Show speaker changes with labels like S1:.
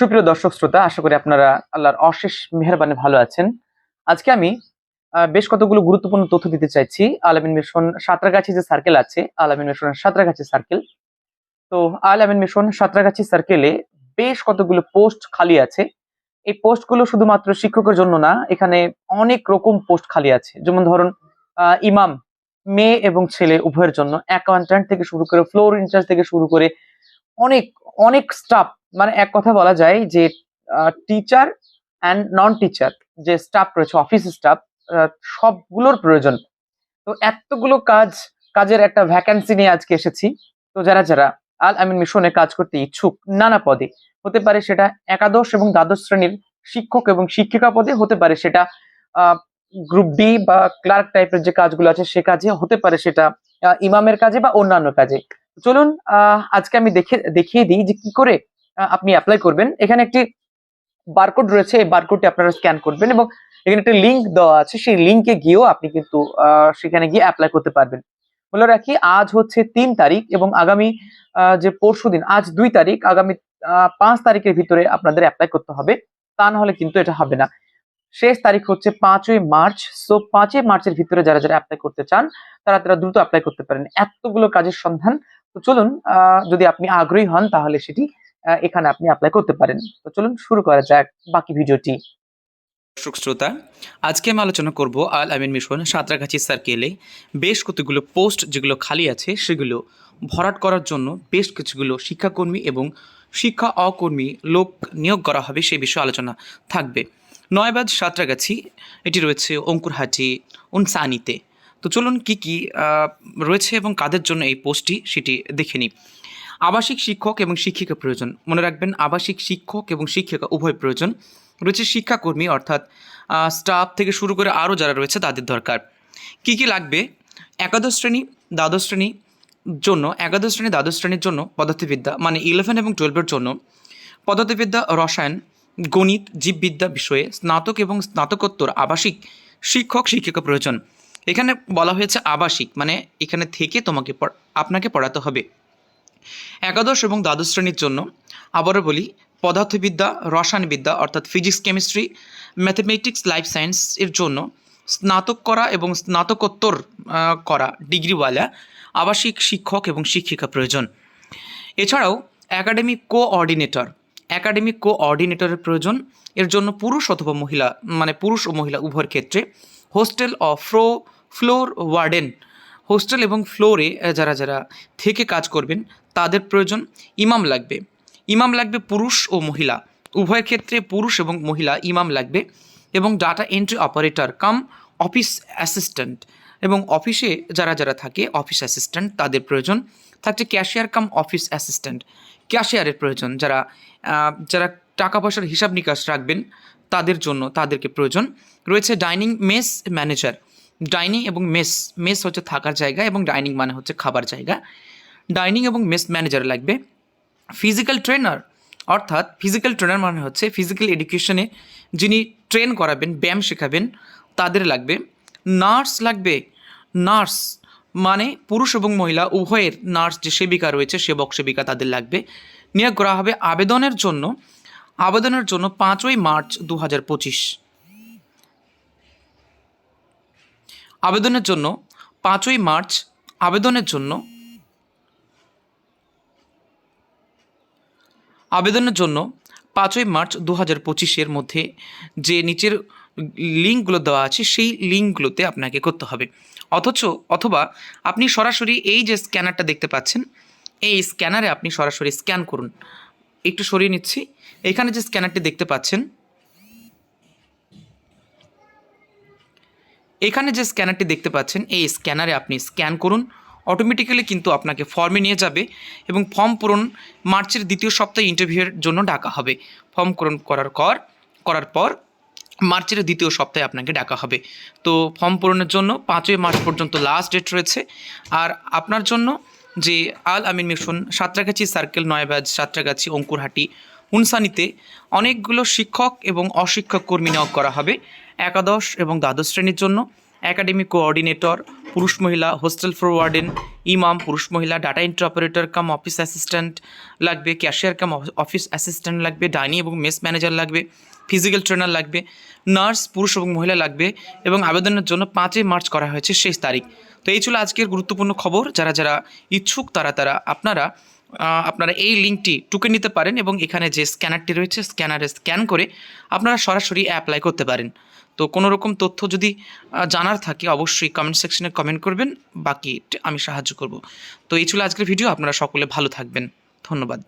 S1: সুপ্রিয় দর্শক শ্রোতা, আশা করি আপনারা আল্লাহর অশেষ মেহরবানি ভালো আছেন। আজকে আমি বেশ কতগুলো গুরুত্বপূর্ণ তথ্য দিতে চাইছি। আলামিন মিশন সাঁতরাগাছি যে সার্কেল আছে আলামিন মিশন সাঁতরাগাছি সার্কেল তো আলামিন মিশন সাঁতরাগাছি সার্কেলে বেশ কতগুলো পোস্ট খালি আছে। এই পোস্টগুলো শুধুমাত্র শিক্ষকের জন্য না, এখানে অনেক রকম পোস্ট খালি আছে। যেমন ধরুন ইমাম, মেয়ে এবং ছেলে উভয়ের জন্য অ্যাকাউন্ট্যান্ট থেকে শুরু করে ফ্লোর ইনচার্জ থেকে শুরু করে অনেক অনেক স্টাফ মানে এক কথা বলা যায় যে টিচার অ্যান্ড নন টিচার যে স্টাফ রয়েছে অফিস স্টাফ সবগুলোর প্রয়োজন। তো এতগুলো কাজ, কাজের একটা ভ্যাকান্সি নিয়ে আজকে এসেছি। তো যারা যারা আল আমিন মিশনে কাজ করতে ইচ্ছুক, নানা পদে, হতে পারে সেটা একাদশ এবং দ্বাদশ শ্রেণির শিক্ষক এবং শিক্ষিকা পদে, হতে পারে সেটা গ্রুপ ডি বা ক্লার্ক টাইপের যে কাজগুলো আছে, সে কাজে, হতে পারে সেটা ইমামের কাজে বা অন্যান্য কাজে। চলুন আজকে আমি দেখে, দেখিয়ে দিই যে কি করে আপনি অ্যাপ্লাই করবেন। এখানে একটি বারকোড রয়েছে, এই বারকোডটি আপনারা স্ক্যান করবেন এবং এখানে একটা লিংক দেওয়া আছে। সেই লিংকে গিয়েও আপনি কিন্তু সেখানে গিয়ে অ্যাপ্লাই করতে পারবেন। বলে রাখি, আজ হচ্ছে তিন তারিখ এবং আগামী যে পরশু দিন, আজ দুই তারিখ, আগামী পাঁচ তারিখের ভিতরে আপনাদের অ্যাপ্লাই করতে হবে। তা না হলে কিন্তু এটা হবে না। শেষ তারিখ হচ্ছে পাঁচই মার্চ। সো পাঁচই মার্চের ভিতরে যারা যারা অ্যাপ্লাই করতে চান, তারা তারা দ্রুত অ্যাপ্লাই করতে পারেন। এতগুলো কাজের সন্ধান তো চলুন যদি আপনি আগ্রহী হন, তাহলে সেটি এখানে আপনি অ্যাপ্লাই করতে পারেন। তো চলুন শুরু করা যাক বাকি ভিডিওটি।
S2: দর্শক শ্রোতা, আজকে আমি আলোচনা করব আল আমিন মিশন সাঁতরাগাছি সার্কেলে বেশ কতগুলো পোস্ট যেগুলো খালি আছে, সেগুলো ভরাট করার জন্য বেশ কিছুগুলো শিক্ষাকর্মী এবং শিক্ষা অকর্মী লোক নিয়োগ করা হবে সেই বিষয়ে আলোচনা থাকবে। নয়বাজ সাঁতরাগাছি, এটি রয়েছে অঙ্কুরহাটি, উনসানিতে। তো চলুন কি কি রয়েছে এবং কাদের জন্য এই পোস্টটি সেটি দেখে নিই। আবাসিক শিক্ষক এবং শিক্ষিকা প্রয়োজন। মনে রাখবেন, আবাসিক শিক্ষক এবং শিক্ষিকা উভয় প্রয়োজন। রয়েছে শিক্ষাকর্মী, অর্থাৎ স্টাফ থেকে শুরু করে আরও যারা রয়েছে তাদের দরকার। কি কি লাগবে? একাদশ শ্রেণি, দ্বাদশ শ্রেণি জন্য, একাদশ শ্রেণি, দ্বাদশ শ্রেণির জন্য পদার্থবিদ্যা মানে ইলেভেন এবং টুয়েলভের জন্য পদার্থবিদ্যা, রসায়ন, গণিত, জীববিদ্যা বিষয়ে স্নাতক এবং স্নাতকোত্তর আবাসিক শিক্ষক, শিক্ষিকা প্রয়োজন। এখানে বলা হয়েছে আবাসিক মানে এখানে থেকে তোমাকে আপনাকে পড়াতে হবে। একাদশ এবং দ্বাদশ শ্রেণির জন্য আবারও বলি, পদার্থবিদ্যা, রসায়নবিদ্যা, অর্থাৎ physics, chemistry, mathematics, life science এর জন্য স্নাতক করা এবং স্নাতকোত্তর করা ডিগ্রিওয়ালা আবাসিক শিক্ষক এবং শিক্ষিকা প্রয়োজন। এছাড়াও একাডেমিক কোঅর্ডিনেটর অ্যাকাডেমিক কোঅর্ডিনেটরের প্রয়োজন। এর জন্য পুরুষ অথবা মহিলা মানে পুরুষ ও মহিলা উভয়ের ক্ষেত্রে hostel of ফ্রো floor warden. Hostel এবং ফ্লোরে যারা যারা থেকে কাজ করবেন, তাদের প্রয়োজন ইমাম লাগবে। ইমাম লাগবে পুরুষ ও মহিলা। উভয়ের ক্ষেত্রে পুরুষ এবং মহিলা ইমাম লাগবে এবং data entry operator cum office assistant এবং অফিসে যারা যারা থাকে, অফিস অ্যাসিস্ট্যান্ট, তাদের প্রয়োজন। থাকছে ক্যাশিয়ার কাম অফিস অ্যাসিস্ট্যান্ট। ক্যাশিয়ারের প্রয়োজন। যারা যারা টাকা পয়সার হিসাব নিকাশ রাখবেন তাদের জন্য, তাদেরকে প্রয়োজন। রয়েছে ডাইনিং মেস ম্যানেজার। ডাইনিং এবং মেস মেস হচ্ছে থাকার জায়গা এবং ডাইনিং মানে হচ্ছে খাবার জায়গা। ডাইনিং এবং মেস ম্যানেজার লাগবে। ফিজিক্যাল ট্রেনার, অর্থাৎ ফিজিক্যাল ট্রেনার মানে হচ্ছে ফিজিক্যাল এডুকেশনে যিনি ট্রেন করাবেন, ব্যায়াম শেখাবেন, তাদের লাগবে। নার্স লাগবে। নার্স মানে পুরুষ এবং মহিলা, উভয়ের নার্স যে সেবিকা রয়েছে, সেবক সেবিকা তাদের লাগবে। নিয়োগ করা হবে আবেদনের জন্য। আবেদনের জন্য পাঁচই মার্চ দু হাজার পঁচিশ। আবেদনের জন্য পাঁচই মার্চ, আবেদনের জন্য আবেদনের জন্য পাঁচই মার্চ দু হাজার পঁচিশের মধ্যে যে নিচের লিঙ্কগুলো দেওয়া আছে, সেই লিঙ্কগুলোতে আপনাকে করতে হবে। অথচ, অথবা আপনি সরাসরি এই যে স্ক্যানারটা দেখতে পাচ্ছেন, এই স্ক্যানারে আপনি সরাসরি স্ক্যান করুন। একটু সরিয়ে নিচ্ছি। এখানে যে স্ক্যানারটি দেখতে পাচ্ছেন, এখানে যে স্ক্যানারটি দেখতে পাচ্ছেন, এই স্ক্যানারে আপনি স্ক্যান করুন। অটোমেটিক্যালি কিন্তু আপনাকে ফর্মে নিয়ে যাবে এবং ফর্ম পূরণ মার্চের দ্বিতীয় সপ্তাহে ইন্টারভিউয়ের জন্য ডাকা হবে। ফর্ম পূরণ করার কর, করার পর মার্চের দ্বিতীয় সপ্তাহে আপনাকে ডাকা হবে। তো ফর্ম পূরণের জন্য পাঁচই মার্চ পর্যন্ত লাস্ট ডেট রয়েছে। আর আপনার জন্য যে আল আমিন মিশন, সাঁতরাগাছি সার্কেল, নয়বাজ, সাঁতরাগাছি, অঙ্কুরহাটি উনসানিতে অনেকগুলো শিক্ষক এবং অশিক্ষক কর্মী নিয়োগ করা হবে একাদশ এবং দ্বাদশ শ্রেণির জন্য। একাডেমিক কোঅর্ডিনেটর, পুরুষ মহিলা, হোস্টেল ফর ওয়ার্ডেন, ইমাম, পুরুষ মহিলা, data entry operator, cum office assistant লাগবে, ক্যাশিয়ার, কাম অফিস অ্যাসিস্ট্যান্ট লাগবে, ডাইনি এবং মেস ম্যানেজার লাগবে, ফিজিক্যাল ট্রেনার লাগবে, নার্স, পুরুষ এবং মহিলা লাগবে এবং আবেদনের জন্য পাঁচই মার্চ করা হয়েছে শেষ তারিখ। তো এই ছিল আজকের গুরুত্বপূর্ণ খবর। যারা যারা ইচ্ছুক, তারা তারা আপনারা আপনারা এই লিঙ্কটি টুকে নিতে পারেন এবং এখানে যে স্ক্যানারটি রয়েছে, স্ক্যানারে স্ক্যান করে আপনারা সরাসরি অ্যাপ্লাই করতে পারেন। তো কোনো রকম তথ্য যদি জানার থাকে, অবশ্যই কমেন্ট সেকশনে কমেন্ট করবেন। বাকি আমি সাহায্য করব। তো এই ছিল আজকের ভিডিও আপনারা সকলে ভালো থাকবেন। ধন্যবাদ।